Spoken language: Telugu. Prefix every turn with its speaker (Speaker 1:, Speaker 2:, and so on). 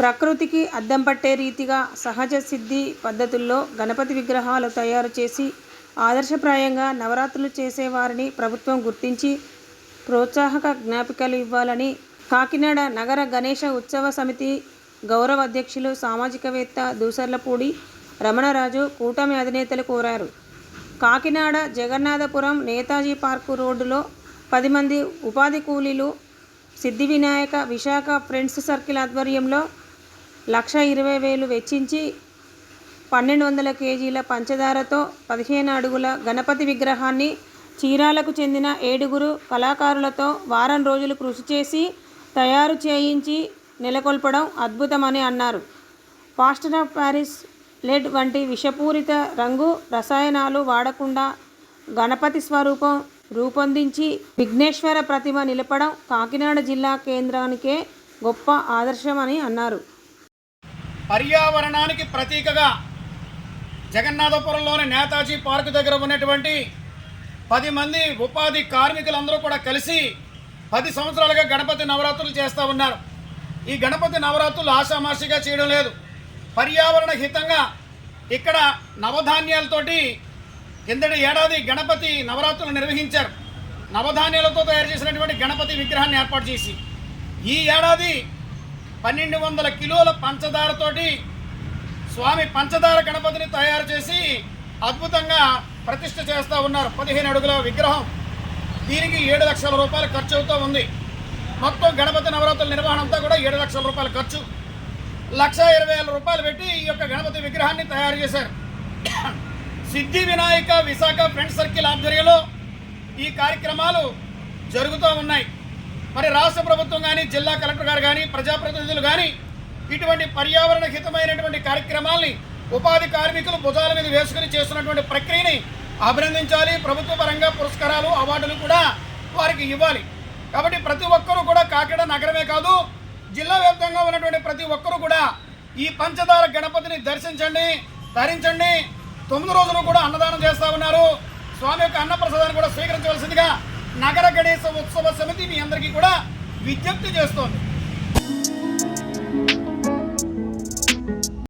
Speaker 1: ప్రకృతికి అద్దం పట్టే రీతిగా సహజ సిద్ధి పద్ధతుల్లో గణపతి విగ్రహాలు తయారు చేసి ఆదర్శప్రాయంగా నవరాత్రులు చేసేవారిని ప్రభుత్వం గుర్తించి ప్రోత్సాహక జ్ఞాపికలు ఇవ్వాలని కాకినాడ నగర గణేష ఉత్సవ సమితి గౌరవ అధ్యక్షులు సామాజికవేత్త దూసర్లపూడి రమణరాజు కూటమి అధినేతలు కోరారు. కాకినాడ జగన్నాథపురం నేతాజీ పార్కు రోడ్డులో పది మంది ఉపాధి కూలీలు సిద్ధి వినాయక విశాఖ ఫ్రెండ్స్ సర్కిల్ ఆధ్వర్యంలో లక్ష ఇరవై వేలు వెచ్చించి పన్నెండు వందల కేజీల పంచదారతో పదిహేను అడుగుల గణపతి విగ్రహాన్ని చీరాలకు చెందిన ఏడుగురు కళాకారులతో వారం రోజులు కృషి చేసి తయారు చేయించి నెలకొల్పడం అద్భుతమని అన్నారు. పాస్టర్ ఆఫ్ ప్యారిస్ లెడ్ వంటి విషపూరిత రంగు రసాయనాలు వాడకుండా గణపతి స్వరూపం రూపొందించి విఘ్నేశ్వర ప్రతిమ నిలపడం కాకినాడ జిల్లా కేంద్రానికే గొప్ప ఆదర్శమని అన్నారు.
Speaker 2: పర్యావరణానికి ప్రతీకగా జగన్నాథపురంలోని నేతాజీ పార్క్ దగ్గర ఉన్నటువంటి పది మంది ఉపాధి కార్మికులందరూ కూడా కలిసి పది సంవత్సరాలుగా గణపతి నవరాత్రులు చేస్తూ ఉన్నారు. ఈ గణపతి నవరాత్రులు ఆషామాషిగా చేయడం లేదు. పర్యావరణ హితంగా ఇక్కడ నవధాన్యాలతోటి కిందటి ఏడాది గణపతి నవరాత్రులు నిర్వహించారు. నవధాన్యాలతో తయారు చేసినటువంటి గణపతి విగ్రహాన్ని ఏర్పాటు చేసి ఈ ఏడాది పన్నెండు వందల కిలోల పంచదారతోటి స్వామి పంచదార గణపతిని తయారు చేసి అద్భుతంగా ప్రతిష్ఠ చేస్తూ ఉన్నారు. పదిహేను అడుగుల విగ్రహం. దీనికి ఏడు లక్షల రూపాయలు ఖర్చు అవుతూ ఉంది. మొత్తం గణపతి నవరాత్రుల నిర్వహణ అంతా కూడా ఏడు లక్షల రూపాయల ఖర్చు. లక్ష ఇరవై వేల రూపాయలు పెట్టి ఈ యొక్క గణపతి విగ్రహాన్ని తయారు చేశారు. సిద్ధి వినాయక విశాఖ ఫ్రెండ్స్ సర్కిల్ ఆధ్వర్యంలో ఈ కార్యక్రమాలు జరుగుతూ ఉన్నాయి. మరి రాష్ట్ర ప్రభుత్వం కానీ జిల్లా కలెక్టర్ గారు కానీ ప్రజాప్రతినిధులు కానీ ఇటువంటి పర్యావరణ హితమైనటువంటి కార్యక్రమాల్ని ఉపాధి కార్మికులు భుజాల మీద వేసుకుని చేస్తున్నటువంటి ప్రక్రియని అభినందించాలి. ప్రభుత్వ పరంగా పురస్కారాలు అవార్డులు కూడా వారికి ఇవ్వాలి. కాబట్టి ప్రతి ఒక్కరూ కూడా కాకినాడ నగరమే కాదు జిల్లా వ్యాప్తంగా ఉన్నటువంటి ప్రతి ఒక్కరూ కూడా ఈ పంచదార గణపతిని దర్శించండి ధరించండి. తొమ్మిది రోజులు కూడా అన్నదానం చేస్తా ఉన్నారు. స్వామి యొక్క అన్నప్రసాదాన్ని కూడా స్వీకరించవలసిందిగా నగర గణేశ ఉత్సవ సమితి మీ అందరికీ కూడా విజ్ఞప్తి చేస్తోంది.